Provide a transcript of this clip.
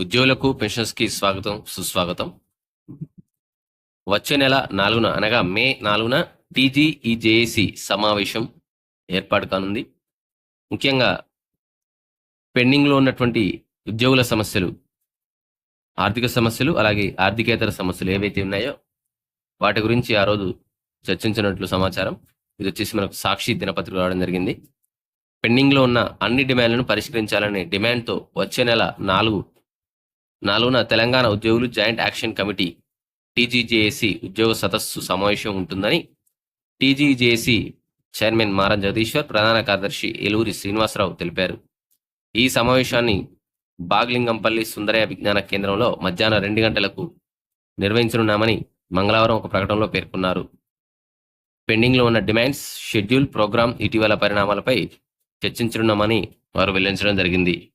ఉద్యోగులకు పెన్షన్స్కి స్వాగతం సుస్వాగతం. వచ్చే నెల నాలుగున అనగా మే నాలుగున టీజీఈజేఏసి సమావేశం ఏర్పాటు కానుంది. ముఖ్యంగా పెండింగ్లో ఉన్నటువంటి ఉద్యోగుల సమస్యలు ఆర్థిక సమస్యలు అలాగే ఆర్థికేతర సమస్యలు ఏవైతే ఉన్నాయో వాటి గురించి ఆ రోజు చర్చించినట్లు సమాచారం. ఇది వచ్చేసి మనకు సాక్షి దినపత్రిక రావడం జరిగింది. పెండింగ్లో ఉన్న అన్ని డిమాండ్లను పరిష్కరించాలనే డిమాండ్తో వచ్చే నెల నాలుగు నాలుగున తెలంగాణ ఉద్యోగులు జాయింట్ యాక్షన్ కమిటీ టీజీజేఏసీ ఉద్యోగ సదస్సు సమావేశం ఉంటుందని టీజీజేఏసీ చైర్మన్ మారం జగదీశ్వర్ ప్రధాన కార్యదర్శి ఏలూరి శ్రీనివాసరావు తెలిపారు. ఈ సమావేశాన్ని బాగ్లింగంపల్లి సుందరయ్య విజ్ఞాన కేంద్రంలో మధ్యాహ్నం రెండు గంటలకు నిర్వహించనున్నామని మంగళవారం ఒక ప్రకటనలో పేర్కొన్నారు. పెండింగ్లో ఉన్న డిమాండ్స్ షెడ్యూల్ ప్రోగ్రాం ఇటీవల పరిణామాలపై చర్చించనున్నామని వారు వెల్లడించడం జరిగింది.